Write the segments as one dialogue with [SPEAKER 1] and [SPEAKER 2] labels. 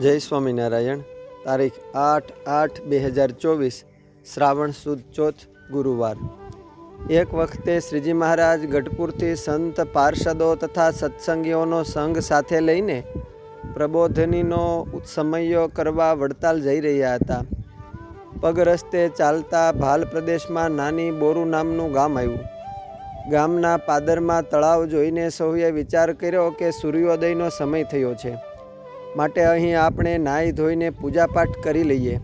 [SPEAKER 1] જય સ્વામિનારાયણ. તારીખ આઠ આઠ બે હજાર ચોવીસ, શ્રાવણ સુદ ચોથ, ગુરુવાર. એક વખતે શ્રીજી મહારાજ ગઢપુરથી સંત પાર્ષદો તથા સત્સંગીઓનો સંઘ સાથે લઈને પ્રબોધનીનો સમયો કરવા વડતાલ જઈ રહ્યા હતા. પગ રસ્તે ચાલતા ભાલ પ્રદેશમાં નાની બોરુ નામનું ગામ આવ્યું. ગામના પાદરમાં તળાવ જોઈને સૌએ વિચાર કર્યો કે સૂર્યોદયનો સમય થયો છે. માટે અહીં આપણે નાહી ધોઈને પૂજાપાઠ કરી લઈએ.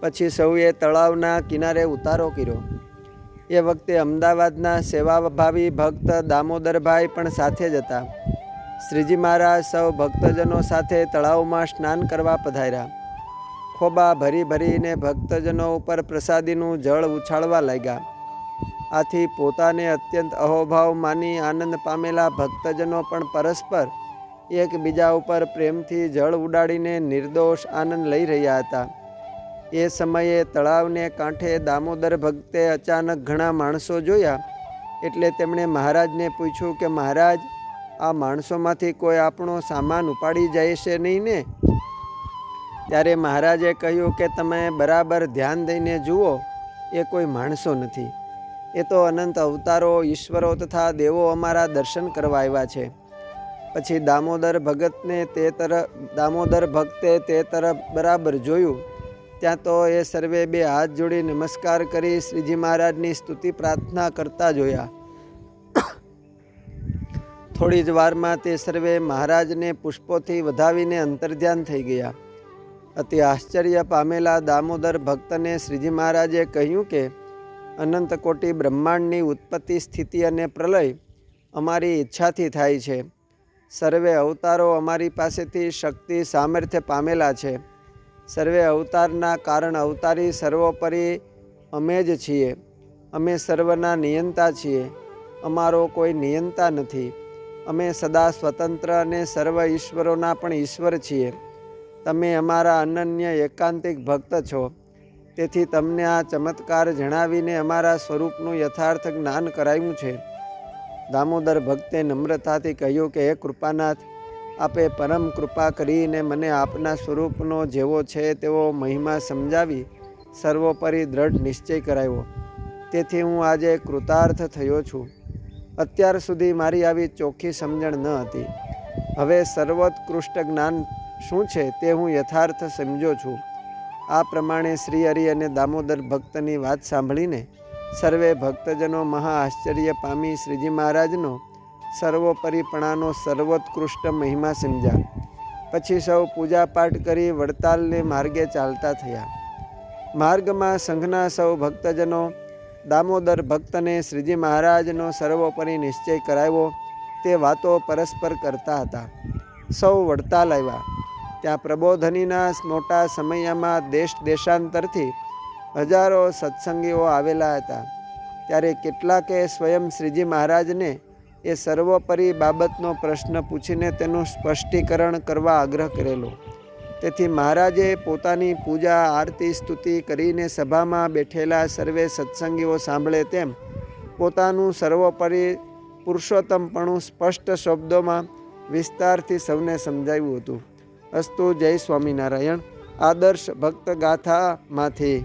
[SPEAKER 1] પછી સૌએ તળાવના કિનારે ઉતારો કર્યો. એ વખતે અમદાવાદના સેવાભાવી ભક્ત દામોદરભાઈ પણ સાથે જ હતા. શ્રીજી મહારાજ સૌ ભક્તજનો સાથે તળાવમાં સ્નાન કરવા પધાર્યા. ખોબા ભરી ભરીને ભક્તજનો ઉપર પ્રસાદીનું જળ ઉછાળવા લાગ્યા. આથી પોતાને અત્યંત અહોભાવ માની આનંદ પામેલા ભક્તજનો પણ પરસ્પર એકબીજા ઉપર પ્રેમથી જળ ઉડાડીને નિર્દોષ આનંદ લઈ રહ્યા હતા. એ સમયે તળાવને કાંઠે દામોદર ભક્તે અચાનક ઘણા માણસો જોયા. એટલે તેમણે મહારાજને પૂછ્યું કે, મહારાજ, આ માણસોમાંથી કોઈ આપણો સામાન ઉપાડી જાય છે નહીં ને? ત્યારે મહારાજે કહ્યું કે, તમે બરાબર ધ્યાન દઈને જુઓ, એ કોઈ માણસો નથી. એ તો અનંત અવતારો, ઈશ્વરો તથા દેવો અમારા દર્શન કરવા આવ્યા છે. પછી દામોદર ભગતને તે તરફ દામોદર ભક્તે તે તરફ બરાબર જોયું. ત્યાં તો એ સર્વે બે હાથ જોડી નમસ્કાર કરી શ્રીજી મહારાજની સ્તુતિ પ્રાર્થના કરતા જોયા. થોડી જ વારમાં તે સર્વે મહારાજને પુષ્પોથી વધાવીને અંતર્ધ્યાન થઈ ગયા. અતિ આશ્ચર્ય પામેલા દામોદર ભક્તને શ્રીજી મહારાજે કહ્યું કે, અનંત કોટી બ્રહ્માંડની ઉત્પત્તિ, સ્થિતિ અને પ્રલય અમારી ઈચ્છાથી થાય છે. સર્વે અવતારો અમારી પાસેથી શક્તિ સામર્થ્ય પામેલા છે. સર્વે અવતારના કારણ અવતારી સર્વોપરી અમે જ છીએ. અમે સર્વના નિયંતા છીએ. અમારો કોઈ નિયંતા નથી. અમે સદા સ્વતંત્ર અને સર્વ ઈશ્વરોના પણ ઈશ્વર છીએ. તમે અમારા અનન્ય એકાંતિક ભક્ત છો. તેથી તમને આ ચમત્કાર જણાવીને અમારા સ્વરૂપનું યથાર્થ જ્ઞાન કરાયું છે. દામોદર ભક્તે નમ્રતાથી કહ્યું કે, હે કૃપાનાથ, આપે પરમ કૃપા કરીને મને આપના સ્વરૂપનો જેવો છે તેવો મહિમા સમજાવી સર્વોપરી દ્રઢ નિશ્ચય કરાવ્યો. તેથી હું આજે કૃતાર્થ થયો છું. અત્યાર સુધી મારી આવી ચોખ્ખી સમજણ ન હતી. હવે સર્વોત્કૃષ્ટ જ્ઞાન શું છે તે હું યથાર્થ સમજો છું. આ પ્રમાણે શ્રી હરિ અને દામોદર ભક્તની વાત સાંભળીને સર્વે ભક્તજનો મહા આશ્ચર્ય પામી શ્રીજી મહારાજનો સર્વોપરીપણાનો સર્વોત્કૃષ્ટ મહિમા સમજ્યા. પછી સૌ પૂજાપાઠ કરી વડતાલને માર્ગે ચાલતા થયા. માર્ગમાં સંઘના સૌ ભક્તજનો, દામોદર ભક્તને શ્રીજી મહારાજનો સર્વોપરી નિશ્ચય કરાવ્યો. તે વાતો પરસ્પર કરતા હતા. સૌ વડતાલ આવ્યા. ત્યાં પ્રબોધનીના મોટા સમયમાં દેશ દેશાંતરથી હજારો સત્સંગીઓ આવેલા હતા. ત્યારે કેટલાકે સ્વયં શ્રીજી મહારાજને એ સર્વોપરી બાબતનો પ્રશ્ન પૂછીને તેનું સ્પષ્ટીકરણ કરવા આગ્રહ કરેલો. તેથી મહારાજે પોતાની પૂજા, આરતી, સ્તુતિ કરીને સભામાં બેઠેલા સર્વે સત્સંગીઓ સાંભળે તેમ પોતાનું સર્વોપરી પુરુષોત્તમપણું સ્પષ્ટ શબ્દોમાં વિસ્તારથી સૌને સમજાવ્યું હતું. અસ્તુ જય સ્વામિનારાયણ. આદર્શ ભક્ત ગાથામાંથી